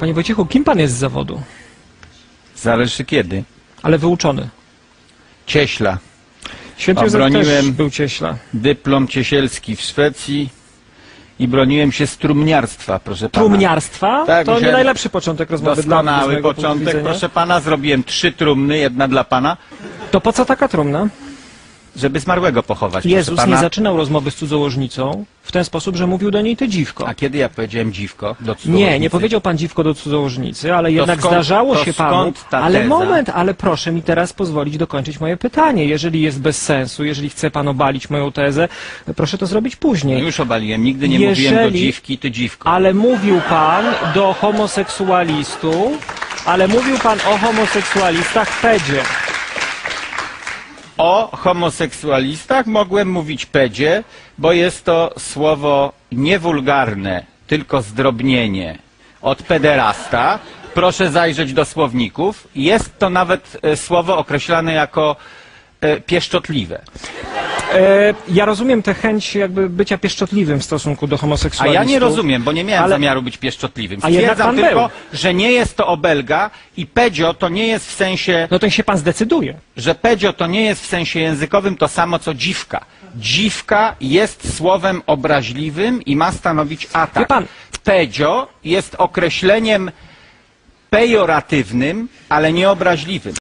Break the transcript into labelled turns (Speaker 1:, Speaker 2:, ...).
Speaker 1: Panie Wojciechu, kim pan jest z zawodu?
Speaker 2: Zależy kiedy.
Speaker 1: Ale wyuczony.
Speaker 2: Cieśla.
Speaker 1: Święty Józef też
Speaker 2: Obroniłem-
Speaker 1: był cieśla.
Speaker 2: Dyplom ciesielski w Szwecji i broniłem się z trumniarstwa, proszę pana.
Speaker 1: Trumniarstwa?
Speaker 2: Tak,
Speaker 1: to nie
Speaker 2: musiałem-
Speaker 1: najlepszy początek rozmowy dla mnie, z
Speaker 2: Doskonały
Speaker 1: mojego punktu
Speaker 2: początek.
Speaker 1: widzenia.
Speaker 2: Proszę pana, zrobiłem trzy trumny, jedna dla pana,
Speaker 1: To po co taka trumna?
Speaker 2: Żeby zmarłego pochować.
Speaker 1: Jezus
Speaker 2: pana.
Speaker 1: nie zaczynał rozmowy z cudzołożnicą w ten sposób, że mówił do niej ty dziwko.
Speaker 2: A kiedy ja powiedziałem dziwko do
Speaker 1: Nie,
Speaker 2: cudzołożnicy?
Speaker 1: nie powiedział pan dziwko do cudzołożnicy, ale jednak
Speaker 2: skąd-
Speaker 1: zdarzało się panu. Ale
Speaker 2: teza?
Speaker 1: moment, ale proszę mi teraz pozwolić dokończyć moje pytanie. Jeżeli jest bez sensu, jeżeli chce pan obalić moją tezę, proszę to zrobić później.
Speaker 2: No już obaliłem, nigdy nie mówiłem do
Speaker 1: Jeżeli-
Speaker 2: dziwki, ty dziwko.
Speaker 1: Ale mówił pan do homoseksualistów, ale mówił pan o homoseksualistach pedzie.
Speaker 2: O homoseksualistach mogłem mówić pedzie, bo jest to słowo niewulgarne, tylko zdrobnienie od pederasta. Proszę zajrzeć do słowników. Jest to nawet e, słowo określane jako e, pieszczotliwe.
Speaker 1: E, ja rozumiem tę chęć jakby bycia pieszczotliwym w stosunku do
Speaker 2: A
Speaker 1: homoseksualistów.
Speaker 2: ja nie rozumiem, bo nie miałem
Speaker 1: Ale-
Speaker 2: zamiaru być pieszczotliwym.
Speaker 1: A jednak
Speaker 2: Stwierdzam
Speaker 1: pan
Speaker 2: tylko, że nie jest to obelga i pedzio to nie jest w sensie
Speaker 1: No to niech się pan zdecyduje.
Speaker 2: że pedzio to nie jest w sensie językowym to samo co dziwka. Dziwka jest słowem obraźliwym i ma stanowić atak.
Speaker 1: Wie pan-
Speaker 2: Pedzio jest określeniem pejoratywnym, ale nie obraźliwym.